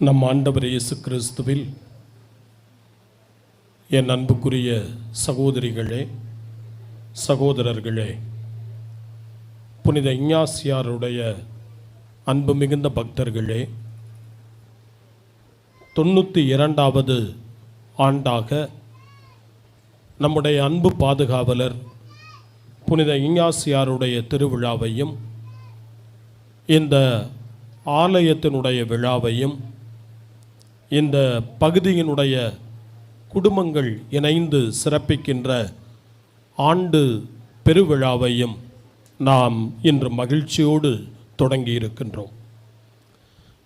நம் ஆண்டவர் இயேசு கிறிஸ்துவில் என் அன்புக்குரிய சகோதரிகளே சகோதரர்களே புனித இஞ்ஞாசியாருடைய அன்பு மிகுந்த பக்தர்களே தொண்ணூற்றி இரண்டாவது ஆண்டாக நம்முடைய அன்பு பாதுகாவலர் புனித இஞ்ஞாசியாருடைய திருவிழாவையும் இந்த ஆலயத்தினுடைய விழாவையும் இந்த பகுதியினுடைய குடும்பங்கள் இணைந்து சிறப்பிக்கின்ற ஆண்டு பெருவிழாவையும் நாம் இன்று மகிழ்ச்சியோடு தொடங்கி இருக்கின்றோம்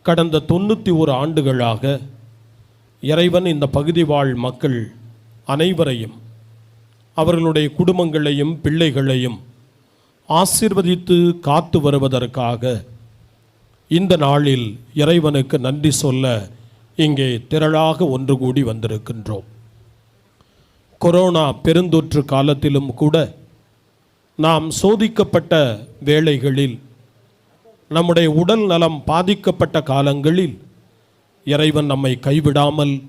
கடந்த தொண்ணூற்றி ஒரு ஆண்டுகளாக இறைவன் இந்த பகுதி வாழ் மக்கள் அனைவரையும் அவர்களுடைய குடும்பங்களையும் பிள்ளைகளையும் ஆசீர்வதித்து காத்து வருவதற்காக இந்த நாளில் இறைவனுக்கு நன்றி சொல்ல இங்கே திரளாக ஒன்று கூடி வந்திருக்கின்றோம். கொரோனா பெருந்தொற்று காலத்திலும் கூட நாம் சோதிக்கப்பட்ட வேளைகளில் நம்முடைய உடல் நலம் பாதிக்கப்பட்ட காலங்களில் இறைவன் நம்மை கைவிடாமல்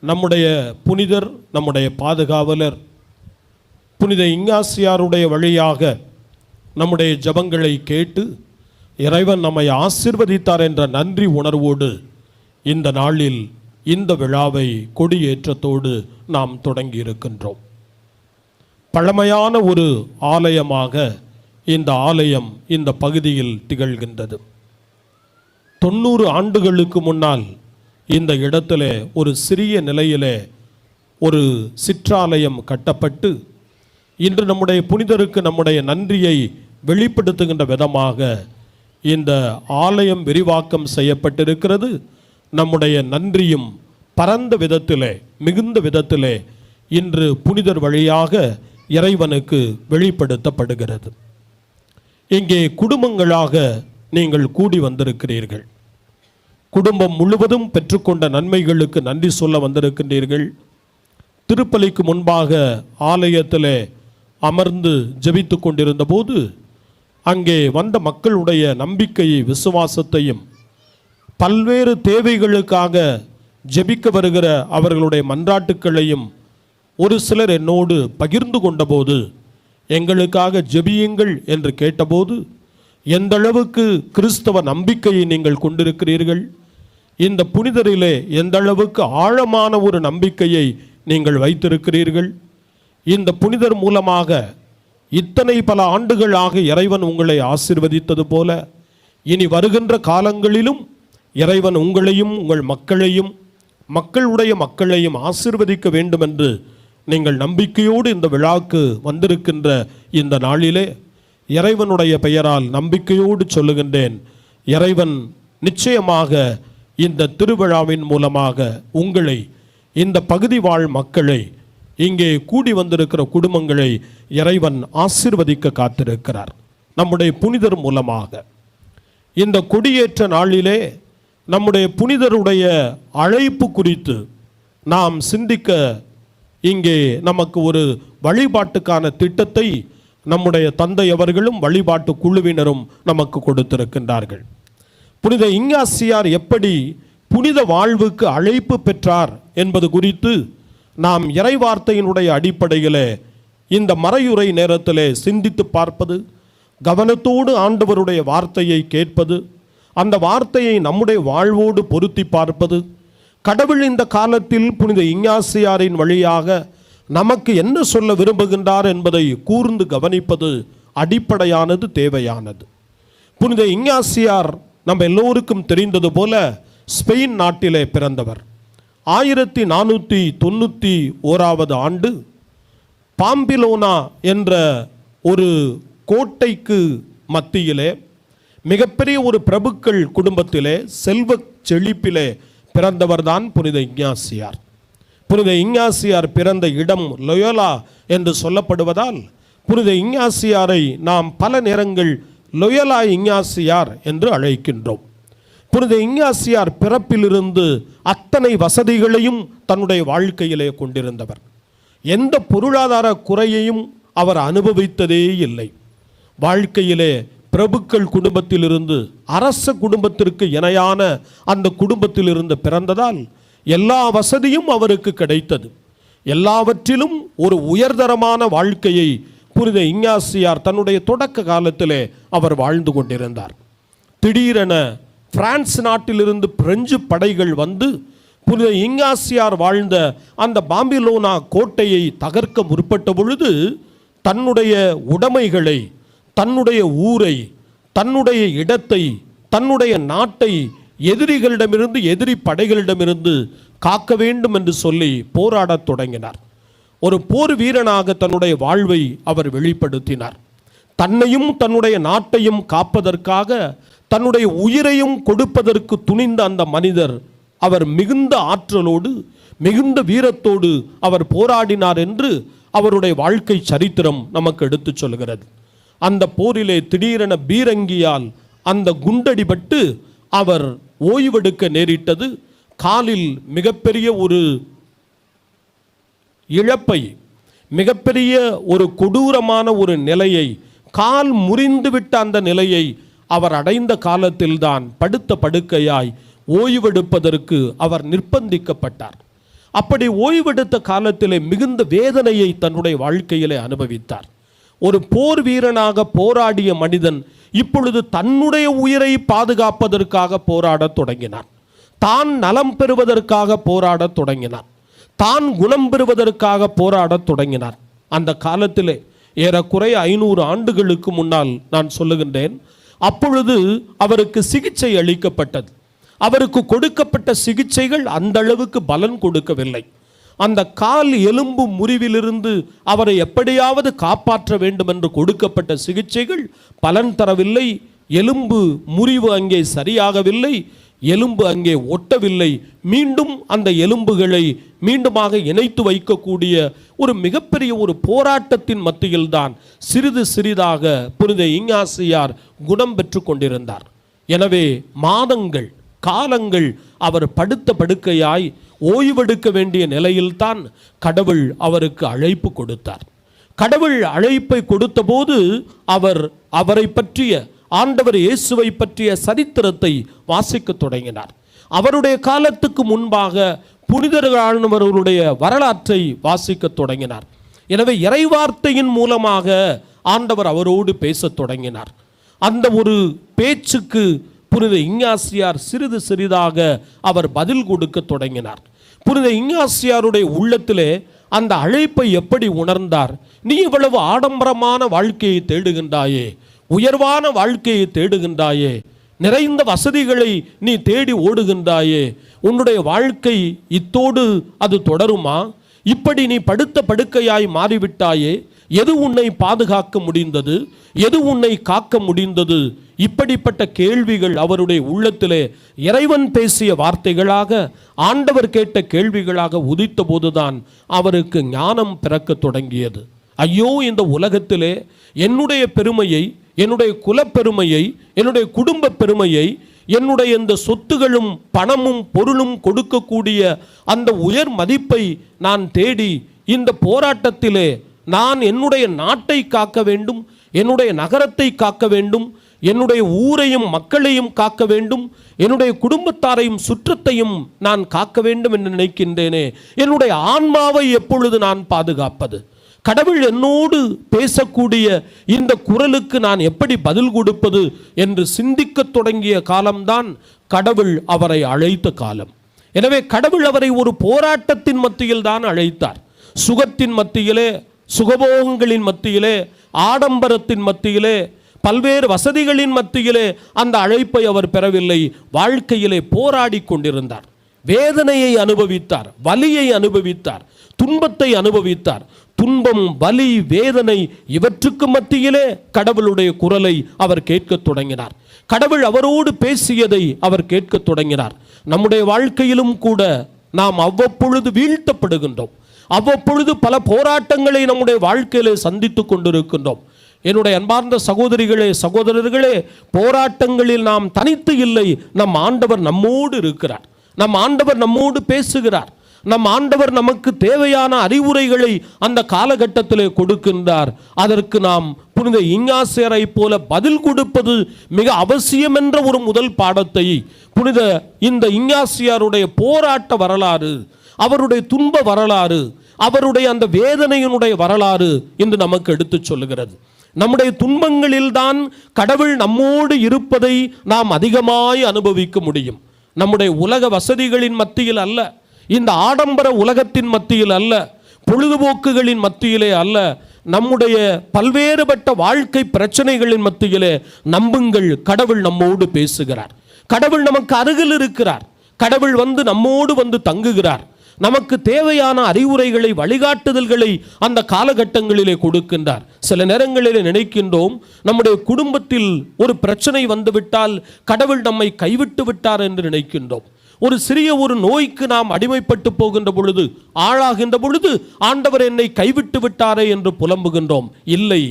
நம்முடைய புனிதர் நம்முடைய பாதுகாவலர் புனித இங்காசியாருடைய வழியாக நம்முடைய ஜபங்களை கேட்டு இறைவன் நம்மை ஆசிர்வதித்தார் என்ற நன்றி உணர்வோடு இந்த நாளில் இந்த விழாவை கொடியேற்றத்தோடு நாம் தொடங்கி இருக்கின்றோம் பழமையான ஒரு ஆலயமாக இந்த ஆலயம் இந்த பகுதியில் திகழ்கின்றது. தொண்ணூறு ஆண்டுகளுக்கு முன்னால் இந்த இடத்துல ஒரு சிறிய நிலையிலே ஒரு சிற்றாலயம் கட்டப்பட்டு இன்று நம்முடைய புனிதருக்கு நம்முடைய நன்றியை வெளிப்படுத்துகின்ற விதமாக இந்த ஆலயம் விரிவாக்கம் செய்யப்பட்டிருக்கிறது. நம்முடைய நன்றியும் பரந்த விதத்திலே மிகுந்த விதத்திலே இன்று புனிதர் வழியாக இறைவனுக்கு வெளிப்படுத்தப்படுகிறது. இங்கே குடும்பங்களாக நீங்கள் கூடி வந்திருக்கிறீர்கள். குடும்பம் முழுவதும் பெற்றுக்கொண்ட நன்மைகளுக்கு நன்றி சொல்ல வந்திருக்கின்றீர்கள். திருப்பலிக்கு முன்பாக ஆலயத்திலே அமர்ந்து ஜெபித்து கொண்டிருந்த போது அங்கே வந்த மக்களுடைய நம்பிக்கையை விசுவாசத்தையும் பல்வேறு தேவைகளுக்காக ஜெபிக்க வருகிற அவர்களுடைய மன்றாட்டுக்களையும் ஒரு சிலர் என்னோடு பகிர்ந்து கொண்டபோது எங்களுக்காக ஜெபியுங்கள் என்று கேட்டபோது எந்த அளவுக்கு கிறிஸ்தவ நம்பிக்கையை நீங்கள் கொண்டிருக்கிறீர்கள்? இந்த புனிதரிலே எந்த அளவுக்கு ஆழமான ஒரு நம்பிக்கையை நீங்கள் வைத்திருக்கிறீர்கள்? இந்த புனிதர் மூலமாக இத்தனை பல ஆண்டுகளாக இறைவன் உங்களை ஆசிர்வதித்தது போல இனி வருகின்ற காலங்களிலும் இறைவன் உங்களையும் உங்கள் மக்களையும் மக்களுடைய மக்களையும் ஆசிர்வதிக்க வேண்டும் என்று நீங்கள் நம்பிக்கையோடு இந்த விழாக்கு வந்திருக்கின்ற இந்த நாளிலே இறைவனுடைய பெயரால் நம்பிக்கையோடு சொல்லுகின்றேன். இறைவன் நிச்சயமாக இந்த திருவிழாவின் மூலமாக உங்களை இந்த பகுதி வாழ் மக்களை இங்கே கூடி வந்திருக்கிற குடும்பங்களை இறைவன் ஆசிர்வதிக்க காத்திருக்கிறார். நம்முடைய புனிதர் மூலமாக. இந்த கொடியேற்ற நாளிலே நம்முடைய புனிதருடைய அழைப்பு குறித்து நாம் சிந்திக்க இங்கே நமக்கு ஒரு வழிபாட்டுக்கான திட்டத்தை நம்முடைய தந்தை அவர்களும் வழிபாட்டு குழுவினரும் நமக்கு கொடுத்திருக்கின்றார்கள். புனித இங்காசியார் எப்படி புனித வாழ்வுக்கு அழைப்பு பெற்றார் என்பது குறித்து நாம் இறைவார்த்தையினுடைய அடிப்படையிலே இந்த மறையுறை நேரத்திலே சிந்தித்து பார்ப்பது கவனத்தோடு ஆண்டவருடைய வார்த்தையை கேட்பது அந்த வார்த்தையை நம்முடைய வாழ்வோடு பொருத்தி பார்ப்பது கடவுள் இந்த காலத்தில் புனித இஞ்ஞாசியாரின் வழியாக நமக்கு என்ன சொல்ல விரும்புகின்றார் என்பதை கூர்ந்து கவனிப்பது அடிப்படையானது தேவையானது. புனித இஞ்ஞாசியார் நம்ம எல்லோருக்கும் தெரிந்தது போல ஸ்பெயின் நாட்டிலே பிறந்தவர். ஆயிரத்தி நானூற்றி தொண்ணூற்றி ஓராவது ஆண்டு பாம்பிலோனா என்ற ஒரு கோட்டைக்கு மத்தியிலே மிகப்பெரிய ஒரு பிரபுக்கள் குடும்பத்திலே செல்வ செழிப்பிலே பிறந்தவர்தான் புனித இஞ்ஞாசியார் புனித இஞ்ஞாசியார் பிறந்த இடம் லொயோலா என்று சொல்லப்படுவதால் புனித இஞ்ஞாசியாரை நாம் பல நேரங்கள் லொயோலா இஞ்ஞாசியார் என்று அழைக்கின்றோம். புனித இஞ்ஞாசியார் பிறப்பிலிருந்து அத்தனை வசதிகளையும் தன்னுடைய வாழ்க்கையிலே கொண்டிருந்தவர். எந்த பொருளாதார குறையையும் அவர் அனுபவித்ததே இல்லை. வாழ்க்கையிலே பிரபுக்கள் குடும்பத்திலிருந்து அரச குடும்பத்திற்கு இணையான அந்த குடும்பத்திலிருந்து பிறந்ததால் எல்லா வசதியும் அவருக்கு கிடைத்தது. எல்லாவற்றிலும் ஒரு உயர்தரமான வாழ்க்கையை புனித இஞ்ஞாசியார் தன்னுடைய தொடக்க காலத்திலே அவர் வாழ்ந்து கொண்டிருந்தார். திடீரென பிரான்ஸ் நாட்டிலிருந்து பிரெஞ்சு படைகள் வந்து புனித இங்காசியார் வாழ்ந்த அந்த பாம்பிலோனா கோட்டையை தகர்க்க முற்பட்ட பொழுது தன்னுடைய உடைமைகளை தன்னுடைய ஊரை தன்னுடைய இடத்தை தன்னுடைய நாட்டை எதிரிகளிடமிருந்து எதிரி படைகளிடமிருந்து காக்க வேண்டும் என்று சொல்லி போராடத் தொடங்கினார். ஒரு போர் வீரனாக தன்னுடைய வாழ்வை அவர் வெளிப்படுத்தினார். தன்னையும் தன்னுடைய நாட்டையும் காப்பதற்காக தன்னுடைய உயிரையும் கொடுப்பதற்கு துணிந்த அந்த மனிதர் அவர் மிகுந்த ஆற்றலோடு மிகுந்த வீரத்தோடு அவர் போராடினார் என்று அவருடைய வாழ்க்கை சரித்திரம் நமக்கு எடுத்துச் சொல்கிறது. அந்த போரிலே திடீரென பீரங்கியால் அந்த குண்டடிபட்டு அவர் ஓய்வெடுக்க நேரிட்டது. காலில் மிகப்பெரிய ஒரு இழப்பை மிகப்பெரிய ஒரு கொடூரமான ஒரு நிலையை கால் முறிந்துவிட்ட அந்த நிலையை அவர் அடைந்த காலத்தில்தான் படுத்த படுக்கையாய் ஓய்வெடுப்பதற்கு அவர் நிர்பந்திக்கப்பட்டார். அப்படி ஓய்வெடுத்த காலத்திலே மிகுந்த வேதனையை தன்னுடைய வாழ்க்கையிலே அனுபவித்தார். ஒரு போர் வீரனாக போராடிய மனிதன் இப்பொழுது தன்னுடைய உயிரை பாதுகாப்பதற்காக போராடத் தொடங்கினார். தான் நலம் பெறுவதற்காக போராடத் தொடங்கினார். தான் குணம் பெறுவதற்காக போராடத் தொடங்கினார். அந்த காலத்திலே ஏறக்குறைய ஐநூறு ஆண்டுகளுக்கு முன்னால் நான் சொல்லுகின்றேன் அப்பொழுது அவருக்கு சிகிச்சை அளிக்கப்பட்டது. அவருக்கு கொடுக்கப்பட்ட சிகிச்சைகள் அந்த அளவுக்கு பலன் கொடுக்கவில்லை. அந்த கால் எலும்பு முறிவிலிருந்து அவரை எப்படியாவது காப்பாற்ற வேண்டும் என்று கொடுக்கப்பட்ட சிகிச்சைகள் பலன் தரவில்லை. எலும்பு முறிவு அங்கே சரியாகவில்லை. எலும்பு அங்கே ஒட்டவில்லை. மீண்டும் அந்த எலும்புகளை மீண்டுமாக இணைத்து வைக்கக்கூடிய ஒரு மிகப்பெரிய ஒரு போராட்டத்தின் மத்தியில்தான் சிறிது சிறிதாக புனித இங்காசியார் குணம் பெற்று கொண்டிருந்தார். எனவே மாதங்கள் காலங்கள் அவர் படுத்த படுக்கையாய் ஓய்வெடுக்க வேண்டிய நிலையில்தான் கடவுள் அவருக்கு அழைப்பு கொடுத்தார். கடவுள் அழைப்பை கொடுத்தபோது அவர் அவரை பற்றிய ஆண்டவர் இயேசுவை பற்றிய சரித்திரத்தை வாசிக்கத் தொடங்கினார். அவருடைய காலத்துக்கு முன்பாக புனிதர்களானவர்களுடைய வரலாற்றை வாசிக்கத் தொடங்கினார். எனவே இறைவார்த்தையின் மூலமாக ஆண்டவர் அவரோடு பேசத் தொடங்கினார். அந்த ஒரு பேச்சுக்கு புனித இஞ்ஞாசியார் சிறிது சிறிதாக அவர் பதில் கொடுக்க தொடங்கினார். புனித இஞ்ஞாசியாருடைய உள்ளத்திலே அந்த அழைப்பை எப்படி உணர்ந்தார்? நீ இவ்வளவு ஆடம்பரமான வாழ்க்கையை தேடுகின்றாயே உயர்வான வாழ்க்கையை தேடுகின்றாயே. நிறைந்த வசதிகளை நீ தேடி ஓடுகின்றாயே. உன்னுடைய வாழ்க்கை இத்தோடு அது தொடருமா? இப்படி நீ படுத்த படுக்கையாய் மாறிவிட்டாயே. எது உன்னை பாதுகாக்க முடிந்தது? எது உன்னை காக்க முடிந்தது? இப்படிப்பட்ட கேள்விகள் அவருடைய உள்ளத்திலே இறைவன் பேசிய வார்த்தைகளாக ஆண்டவர் கேட்ட கேள்விகளாக உதித்த போதுதான் அவருக்கு ஞானம் பிறக்கத் தொடங்கியது. ஐயோ இந்த உலகத்திலே என்னுடைய பெருமையை என்னுடைய குலப்பெருமையை என்னுடைய குடும்ப பெருமையை என்னுடைய இந்த சொத்துகளும் பணமும் பொருளும் கொடுக்கக்கூடிய அந்த உயர் மதிப்பை நான் தேடி இந்த போராட்டத்திலே நான் என்னுடைய நாட்டை காக்க வேண்டும் என்னுடைய நகரத்தை காக்க வேண்டும் என்னுடைய ஊரையும் மக்களையும் காக்க வேண்டும் என்னுடைய குடும்பத்தாரையும் சுற்றத்தையும் நான் காக்க வேண்டும் என்று நினைக்கின்றேனே. என்னுடைய ஆன்மாவை எப்பொழுது நான் பாதுகாப்பது? கடவுள் என்னோடு பேசக்கூடிய இந்த குரலுக்கு நான் எப்படி பதில் கொடுப்பது என்று சிந்திக்கத் தொடங்கிய காலம்தான் கடவுள் அவரை அழைத்த காலம். எனவே கடவுள் அவரை ஒரு போராட்டத்தின் மத்தியில் தான் அழைத்தார். சுகத்தின் மத்தியிலே சுகபோகங்களின் மத்தியிலே ஆடம்பரத்தின் மத்தியிலே பல்வேறு வசதிகளின் மத்தியிலே அந்த அழைப்பை அவர் பெறவில்லை. வாழ்க்கையிலே போராடி கொண்டிருந்தார். வேதனையை அனுபவித்தார் வலியை அனுபவித்தார் துன்பத்தை அனுபவித்தார். துன்பம் வலி வேதனை இவற்றுக்கு மத்தியிலே கடவுளுடைய குரலை அவர் கேட்கத் தொடங்கினார். கடவுள் அவரோடு பேசியதை அவர் கேட்கத் தொடங்கினார். நம்முடைய வாழ்க்கையிலும் கூட நாம் அவ்வப்பொழுது வீழ்த்தப்படுகின்றோம். அவ்வப்பொழுது பல போராட்டங்களை நம்முடைய வாழ்க்கையிலே சந்தித்து கொண்டிருக்கின்றோம். என்னுடைய அன்பார்ந்த சகோதரிகளே சகோதரர்களே போராட்டங்களில் நாம் தனித்து இல்லை. நம் ஆண்டவர் நம்மோடு இருக்கிறார். நம் ஆண்டவர் நம்மோடு பேசுகிறார். நம் ஆண்டவர் நமக்கு தேவையான அறிவுரைகளை அந்த காலகட்டத்திலே கொடுக்கின்றார். அதற்கு நாம் புனித இங்காசேரை போல பதில் கொடுப்பது மிக அவசியம் என்ற ஒரு முதல் பாடத்தை புனித இந்த இஞ்ஞாசியாருடைய போராட்ட வரலாறு அவருடைய துன்ப வரலாறு அவருடைய அந்த வேதனையினுடைய வரலாறு என்று நமக்கு எடுத்துச் சொல்லுகிறது. நம்முடைய துன்பங்களில்தான் கடவுள் நம்மோடு இருப்பதை நாம் அதிகமாய் அனுபவிக்க முடியும். நம்முடைய உலக வசதிகளின் மத்தியில் அல்ல இந்த ஆடம்பர உலகத்தின் மத்தியில் அல்ல பொழுதுபோக்குகளின் மத்தியிலே அல்ல நம்முடைய பல்வேறுபட்ட வாழ்க்கை பிரச்சனைகளின் மத்தியிலே நம்புங்கள் கடவுள் நம்மோடு பேசுகிறார். கடவுள் நமக்கு அருகில் இருக்கிறார். கடவுள் வந்து நம்மோடு வந்து தங்குகிறார். நமக்கு தேவையான அறிவுரைகளை வழிகாட்டுதல்களை அந்த காலகட்டங்களிலே கொடுக்கின்றார். சில நேரங்களிலே நினைக்கின்றோம் நம்முடைய குடும்பத்தில் ஒரு பிரச்சனை வந்துவிட்டால் கடவுள் நம்மை கைவிட்டு விட்டார் என்று நினைக்கின்றோம். ஒரு சிறிய ஒரு நோய்க்கு நாம் அடிமைப்பட்டு போகின்ற பொழுது ஆளாகின்ற பொழுது ஆண்டவர் என்னை கைவிட்டு விட்டாரே என்று புலம்புகின்றோம். இல்லை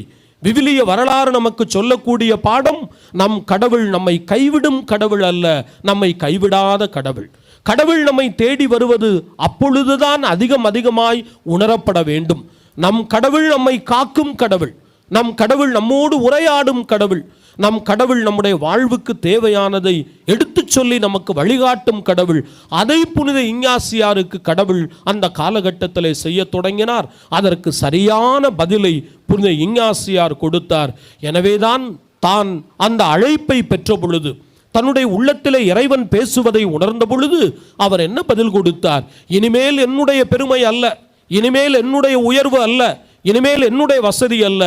விவிலிய வரலாறு நமக்கு சொல்லக்கூடிய பாடம் நம் கடவுள் நம்மை கைவிடும் கடவுள் அல்ல நம்மை கைவிடாத கடவுள். கடவுள் நம்மை தேடி வருவது அப்பொழுதுதான் அதிகம் அதிகமாய் உணரப்பட வேண்டும். நம் கடவுள் நம்மை காக்கும் கடவுள். நம் கடவுள் நம்மோடு உரையாடும் கடவுள். நம் கடவுள் நம்முடைய வாழ்வுக்கு தேவையானதை எடுத்துச் சொல்லி நமக்கு வழிகாட்டும் கடவுள். அதை புனித இஞ்ஞாசியாருக்கு கடவுள் அந்த காலகட்டத்தில் செய்ய தொடங்கினார். அதற்கு சரியான பதிலை புனித இஞ்ஞாசியார் கொடுத்தார். எனவேதான் தான் அந்த அழைப்பை பெற்ற பொழுது தன்னுடைய உள்ளத்திலே இறைவன் பேசுவதை உணர்ந்த பொழுது அவர் என்ன பதில் கொடுத்தார்? இனிமேல் என்னுடைய பெருமை அல்ல. இனிமேல் என்னுடைய உயர்வு அல்ல. இனிமேல் என்னுடைய வசதி அல்ல.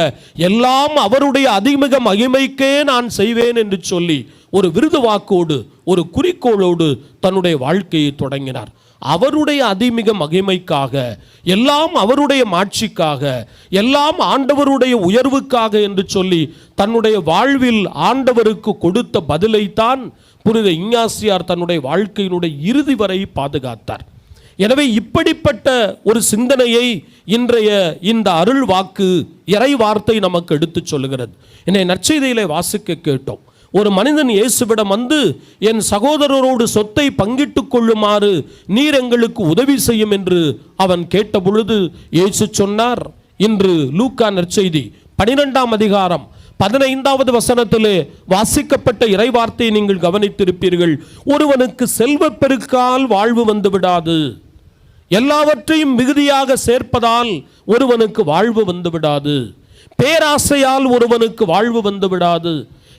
எல்லாம் அவருடைய அதிமிக மகிமைக்கே நான் செய்வேன் என்று சொல்லி ஒரு விருது வாக்கோடு ஒரு குறிக்கோளோடு தன்னுடைய வாழ்க்கையை தொடங்கினார். அவருடைய அதிமிக மகிமைக்காக எல்லாம் அவருடைய மாட்சிக்காக எல்லாம் ஆண்டவருடைய உயர்வுக்காக என்று சொல்லி தன்னுடைய வாழ்வில் ஆண்டவருக்கு கொடுத்த பதிலைத்தான் புனித இஞ்ஞாசியார் தன்னுடைய வாழ்க்கையினுடைய இறுதி வரை பாதுகாத்தார். எனவே இப்படிப்பட்ட ஒரு சிந்தனையை இன்றைய இந்த அருள் வாக்கு இறை வார்த்தை நமக்கு எடுத்துச் சொல்லுகிறது. என்னை நற்செய்தியிலே வாசிக்க கேட்டோம். ஒரு மனிதன் இயேசுவிடம் வந்து என் சகோதரரோடு சொத்தை பங்கிட்டுக் கொள்ளுமாறு நீர் எங்களுக்கு உதவி செய்யும் என்று அவன் கேட்ட பொழுது இயேசு சொன்னார். இன்று லூக்கா நற்செய்தி பனிரெண்டாம் அதிகாரம் பதினைந்தாவது வசனத்திலே வாசிக்கப்பட்ட இறைவார்த்தையை நீங்கள் கவனித்திருப்பீர்கள். ஒருவனுக்கு செல்வ பெருக்கால் வாழ்வு வந்து விடாது. எல்லாவற்றையும் மிகுதியாக சேர்ப்பதால் ஒருவனுக்கு வாழ்வு வந்து விடாது பேராசையால் ஒருவனுக்கு வாழ்வு வந்து விடாது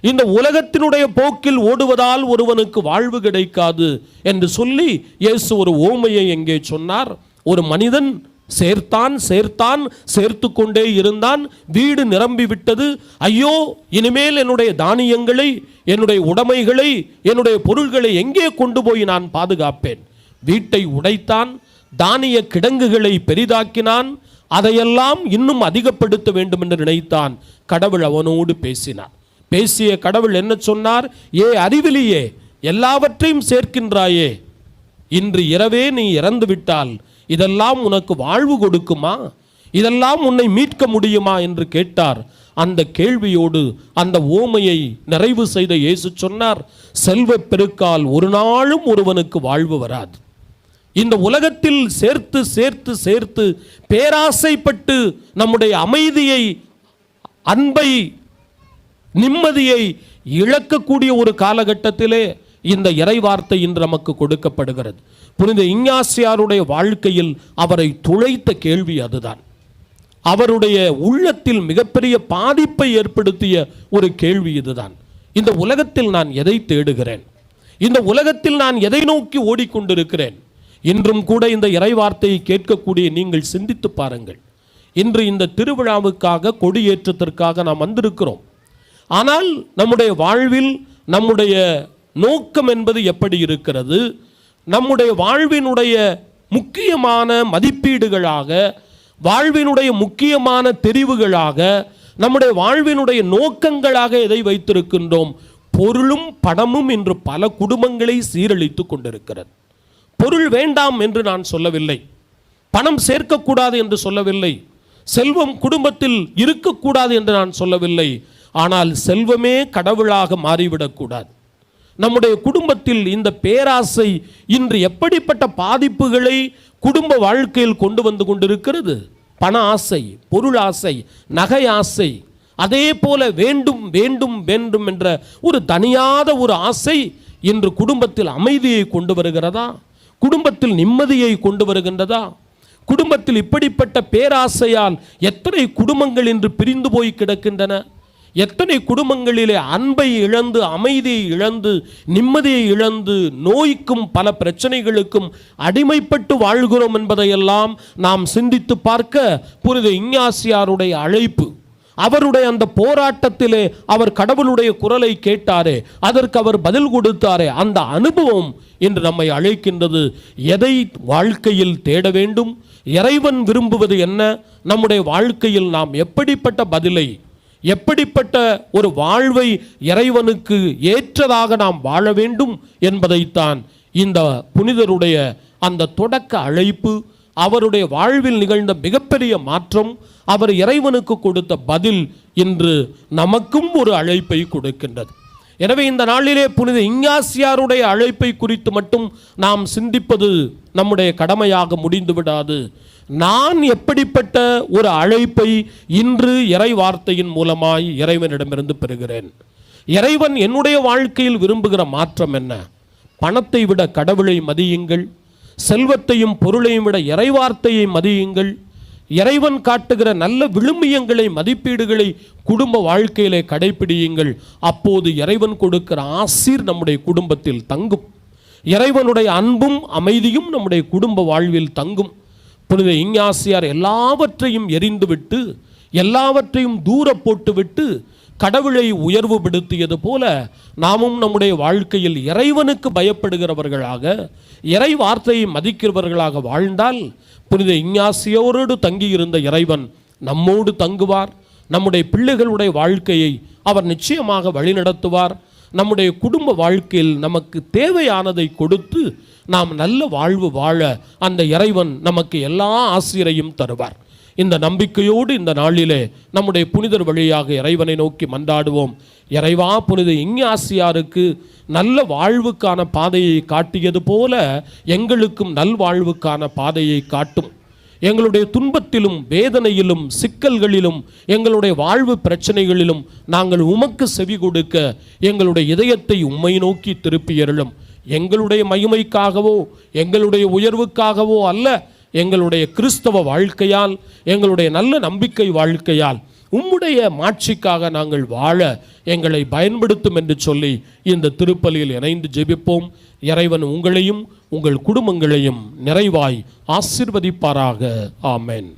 இந்த உலகத்தினுடைய போக்கில் ஓடுவதால் ஒருவனுக்கு வாழ்வு கிடைக்காது என்று சொல்லி இயேசு ஒரு ஓமையை எங்கே சொன்னார்? ஒரு மனிதன் சேர்த்தான் சேர்த்தான் சேர்த்து கொண்டே இருந்தான் வீடு நிரம்பி விட்டது ஐயோ இனிமேல் என்னுடைய தானியங்களை என்னுடைய உடைமைகளை என்னுடைய பொருள்களை எங்கே கொண்டு போய் நான் பாதுகாப்பேன்? வீட்டை உடைத்தான் தானிய கிடங்குகளை பெரிதாக்கினான். அதையெல்லாம் இன்னும் அதிகப்படுத்த வேண்டும் என்று நினைத்தான். கடவுள் அவனோடு பேசினார். பேசிய கடவுள் என்ன சொன்னார்? ஏ அறிவிலியே எல்லாவற்றையும் சேர்க்கின்றாயே. இன்று இரவே நீ இறந்து விட்டால் இதெல்லாம் உனக்கு வாழ்வு கொடுக்குமா? இதெல்லாம் உன்னை மீட்க முடியுமா? என்று கேட்டார். அந்த கேள்வியோடு அந்த ஓமையை நிறைவு செய்த இயேசு சொன்னார் செல்வப் பெருக்கால் ஒரு நாளும் ஒருவனுக்கு வாழ்வு வராது. இந்த உலகத்தில் சேர்த்து சேர்த்து சேர்த்து பேராசைப்பட்டு நம்முடைய அமைதியை அன்பை நிம்மதியை இழக்கக்கூடிய ஒரு காலகட்டத்திலே இந்த இறைவார்த்தை இன்று நமக்கு கொடுக்கப்படுகிறது. புனித இஞ்ஞாசியாருடைய வாழ்க்கையில் அவரை துளைத்த கேள்வி அதுதான். அவருடைய உள்ளத்தில் மிகப்பெரிய பாதிப்பை ஏற்படுத்திய ஒரு கேள்வி இதுதான். இந்த உலகத்தில் நான் எதை தேடுகிறேன்? இந்த உலகத்தில் நான் எதை நோக்கி ஓடிக்கொண்டிருக்கிறேன்? இன்றும் கூட இந்த இறைவார்த்தையை கேட்கக்கூடிய நீங்கள் சிந்தித்து பாருங்கள். இன்று இந்த திருவிழாவுக்காக கொடியேற்றத்திற்காக நாம் வந்திருக்கிறோம். ஆனால் நம்முடைய வாழ்வில் நம்முடைய நோக்கம் என்பது எப்படி இருக்கிறது? நம்முடைய வாழ்வினுடைய முக்கியமான மதிப்பீடுகளாக வாழ்வினுடைய முக்கியமான தெரிவுகளாக நம்முடைய வாழ்வினுடைய நோக்கங்களாக எதை வைத்திருக்கின்றோம்? பொருளும் பணமும் இன்று பல குடும்பங்களை சீரழித்து கொண்டிருக்கிறது. பொருள் வேண்டாம் என்று நான் சொல்லவில்லை. பணம் சேர்க்கக்கூடாது என்று சொல்லவில்லை. செல்வம் குடும்பத்தில் இருக்கக்கூடாது என்று நான் சொல்லவில்லை. ஆனால் செல்வமே கடவுளாக மாறிவிடக்கூடாது. நம்முடைய குடும்பத்தில் இந்த பேராசை இன்று எப்படிப்பட்ட பாதிப்புகளை குடும்ப வாழ்க்கையில் கொண்டு வந்து கொண்டிருக்கிறது? பண ஆசை பொருள் ஆசை நகை ஆசை அதே போல வேண்டும் வேண்டும் வேண்டும் என்ற ஒரு தனியாத ஒரு ஆசை இன்று குடும்பத்தில் அமைதியை கொண்டு வருகிறதா? குடும்பத்தில் நிம்மதியை கொண்டு வருகின்றதா? குடும்பத்தில் இப்படிப்பட்ட பேராசையால் எத்தனை குடும்பங்கள் இன்று பிரிந்து போய் கிடக்கின்றன? எத்தனை குடும்பங்களிலே அன்பை இழந்து அமைதியை இழந்து நிம்மதியை இழந்து நோய்க்கும் பல பிரச்சனைகளுக்கும் அடிமைப்பட்டு வாழ்கிறோம் என்பதையெல்லாம் நாம் சிந்தித்து பார்க்க புனித இஞ்ஞாசியாருடைய அழைப்பு. அவருடைய அந்த போராட்டத்திலே அவர் கடவுளுடைய குரலை கேட்டாரே அதற்கு அவர் பதில் கொடுத்தாரே அந்த அனுபவம் இன்று நம்மை அழைக்கின்றது. எதை வாழ்க்கையில் தேட வேண்டும்? இறைவன் விரும்புவது என்ன? நம்முடைய வாழ்க்கையில் நாம் எப்படிப்பட்ட பதிலை எப்படிப்பட்ட ஒரு வாழ்வை இறைவனுக்கு ஏற்றதாக நாம் வாழ வேண்டும் என்பதைத்தான் இந்த புனிதருடைய அந்த தொடக்க அழைப்பு. அவருடைய வாழ்வில் நிகழ்ந்த மிகப்பெரிய மாற்றம் அவர் இறைவனுக்கு கொடுத்த பதில் இன்று நமக்கும் ஒரு அழைப்பை கொடுக்கின்றது. எனவே இந்த நாளிலே புனித இங்காசியாருடைய அழைப்பை குறித்து மட்டும் நாம் சிந்திப்பது நம்முடைய கடமையாக முடிந்து விடாது நான் எப்படிப்பட்ட ஒரு அழைப்பை இன்று இறை வார்த்தையின் மூலமாய் இறைவனிடமிருந்து பெறுகிறேன்? இறைவன் என்னுடைய வாழ்க்கையில் விரும்புகிற மாற்றம் என்ன? பணத்தை விட கடவுளை மதியுங்கள். செல்வத்தையும் பொருளையும் விட இறைவார்த்தையை மதியுங்கள். இறைவன் காட்டுகிற நல்ல விழுமியங்களை மதிப்பீடுகளை குடும்ப வாழ்க்கையிலே கடைபிடியுங்கள். அப்போது இறைவன் கொடுக்கிற ஆசீர் நம்முடைய குடும்பத்தில் தங்கும். இறைவனுடைய அன்பும் அமைதியும் நம்முடைய குடும்ப வாழ்வில் தங்கும். புனித இஞ்ஞாசியார் எல்லாவற்றையும் எரிந்துவிட்டு எல்லாவற்றையும் தூர போட்டுவிட்டு கடவுளை உயர்வுபடுத்தியது போல நாமும் நம்முடைய வாழ்க்கையில் இறைவனுக்கு பயப்படுகிறவர்களாக இறை வார்த்தையை மதிக்கிறவர்களாக வாழ்ந்தால் புனித இஞ்ஞாசியோரோடு தங்கியிருந்த இறைவன் நம்மோடு தங்குவார். நம்முடைய பிள்ளைகளுடைய வாழ்க்கையை அவர் நிச்சயமாக வழிநடத்துவார். நம்முடைய குடும்ப வாழ்க்கையில் நமக்கு தேவையானதை கொடுத்து நாம் நல்ல வாழ்வு வாழ அந்த இறைவன் நமக்கு எல்லா ஆசிரியரையும் தருவார். இந்த நம்பிக்கையோடு இந்த நாளிலே நம்முடைய புனிதர் வழியாக இறைவனை நோக்கி மன்றாடுவோம். இறைவா புனித இஞ்ஞாசியாருக்கு நல்ல வாழ்வுக்கான பாதையை காட்டியது போல எங்களுக்கும் நல்வாழ்வுக்கான பாதையை காட்டும். எங்களுடைய துன்பத்திலும் வேதனையிலும் சிக்கல்களிலும் எங்களுடைய வாழ்வு பிரச்சனைகளிலும் நாங்கள் உமக்கு செவி கொடுக்க எங்களுடைய இதயத்தை உம்மை நோக்கி திருப்பியருளும் எங்களுடைய மகிமைக்காகவோ எங்களுடைய உயர்வுக்காகவோ அல்ல எங்களுடைய கிறிஸ்தவ வாழ்க்கையால் எங்களுடைய நல்ல நம்பிக்கை வாழ்க்கையால் உம்முடைய மாட்சிக்காக நாங்கள் வாழ எங்களை பயன்படுத்தும் என்று சொல்லி இந்த திருப்பலியில் இணைந்து ஜெபிப்போம். இறைவன் உங்களையும் உங்கள் குடும்பங்களையும் நிறைவாய் ஆசிர்வதிப்பாராக. ஆமென்.